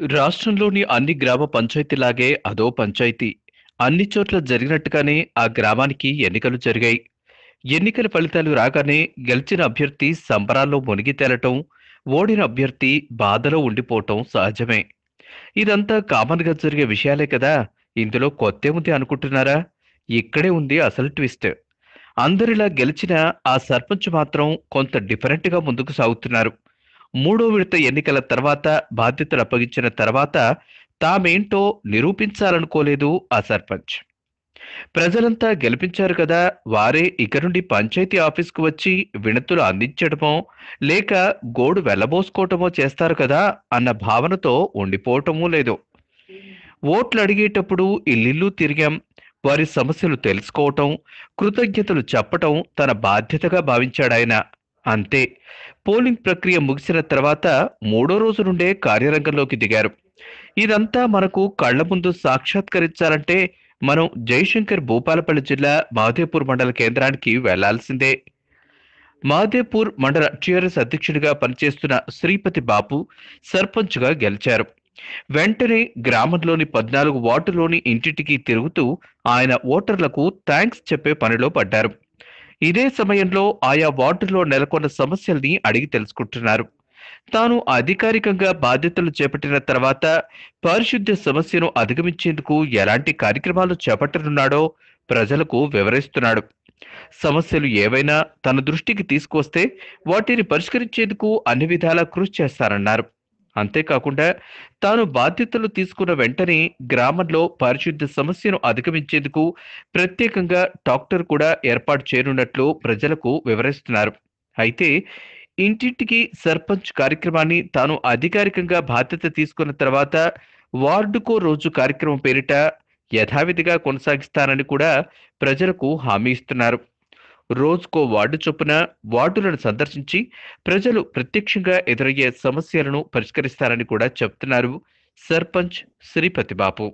రాష్ట్రంలోని అన్ని గ్రామ పంచాయతీలాగే అదో పంచాయతీ. అన్ని చోట్ల జరిగినట్టుగానే ఆ గ్రామానికి ఎన్నికలు జరిగాయి. ఎన్నికల ఫలితాలు రాగానే గెలిచిన అభ్యర్థి సంబరాల్లో మునిగి తేలటం ఓడిన అభ్యర్థి బాధలో ఉండిపోవటం సహజమే. ఇదంతా కామన్గా జరిగే విషయాలే కదా. ఇందులో కొత్తేముంది అనుకుంటున్నారా? ఇక్కడే ఉంది అసలు ట్విస్ట్. అందరిలా గెలిచిన ఆ సర్పంచ్ మాత్రం కొంత డిఫరెంట్గా ముందుకు సాగుతున్నారు. మూడో విడత ఎన్నికల తర్వాత బాధ్యతలు అప్పగించిన తర్వాత తామేంటో నిరూపించాలనుకోలేదు ఆ సర్పంచ్. ప్రజలంతా గెలిపించారు కదా వారే ఇక నుండి పంచాయతీ ఆఫీస్కు వచ్చి వినతులు అందించడమో లేక గోడు వెళ్ళబోసుకోవటమో చేస్తారు కదా అన్న భావనతో ఉండిపోవటమూ లేదు. ఓట్లు అడిగేటప్పుడు ఇల్లిల్లు తిరిగాం వారి సమస్యలు తెలుసుకోవటం కృతజ్ఞతలు చెప్పటం తన బాధ్యతగా భావించాడాయన. అంతే. పోలింగ్ ప్రక్రియ ముగిసిన తర్వాత మూడో రోజు నుండే కార్యరంగంలోకి దిగారు. ఇదంతా మనకు కళ్ళ ముందు సాక్షాత్కరించాలంటే మనం జయశంకర్ భూపాలపల్లి జిల్లా మాదేపూర్ మండల కేంద్రానికి వెళ్ళాల్సిందే. మాదేపూర్ మండల టిఆర్ఎస్ అధ్యక్షుడిగా పనిచేస్తున్న శ్రీపతి బాపు సర్పంచ్గా గెలిచారు. వెంటనే గ్రామంలోని పద్నాలుగు వార్డులోని ఇంటింటికి తిరుగుతూ ఆయన ఓటర్లకు థ్యాంక్స్ చెప్పే పనిలో పడ్డారు. ఇదే సమయంలో ఆయా వార్డులో నెలకొన్న సమస్యల్ని అడిగి తెలుసుకుంటున్నారు. తాను అధికారికంగా బాధ్యతలు చేపట్టిన తర్వాత పారిశుద్ధ్య సమస్యను అధిగమించేందుకు ఎలాంటి కార్యక్రమాలు చేపట్టనున్నాడో ప్రజలకు వివరిస్తున్నాడు. సమస్యలు ఏవైనా తన దృష్టికి తీసుకొస్తే వాటిని పరిష్కరించేందుకు అన్ని విధాలా కృషి చేస్తారన్నారు అంతేకాకుండా తాను బాధ్యతలు తీసుకున్న వెంటనే గ్రామంలో పారిశుద్ధ్య సమస్యను అధిగమించేందుకు ప్రత్యేకంగా డాక్టర్ కూడా ఏర్పాటు చేయనున్నట్లు ప్రజలకు వివరిస్తున్నారు. అయితే ఇంటింటికి సర్పంచ్ కార్యక్రమాన్ని తాను అధికారికంగా బాధ్యత తీసుకున్న తర్వాత వార్డుకో రోజు కార్యక్రమం పేరిట యథావిధిగా కొనసాగిస్తానని కూడా ప్రజలకు హామీ ఇస్తున్నారు. రోజుకో వార్డు చొప్పున వార్డులను సందర్శించి ప్రజలు ప్రత్యక్షంగా ఎదురయ్యే సమస్యలను పరిష్కరిస్తారని కూడా చెప్తున్నారు సర్పంచ్ శ్రీపతి బాపు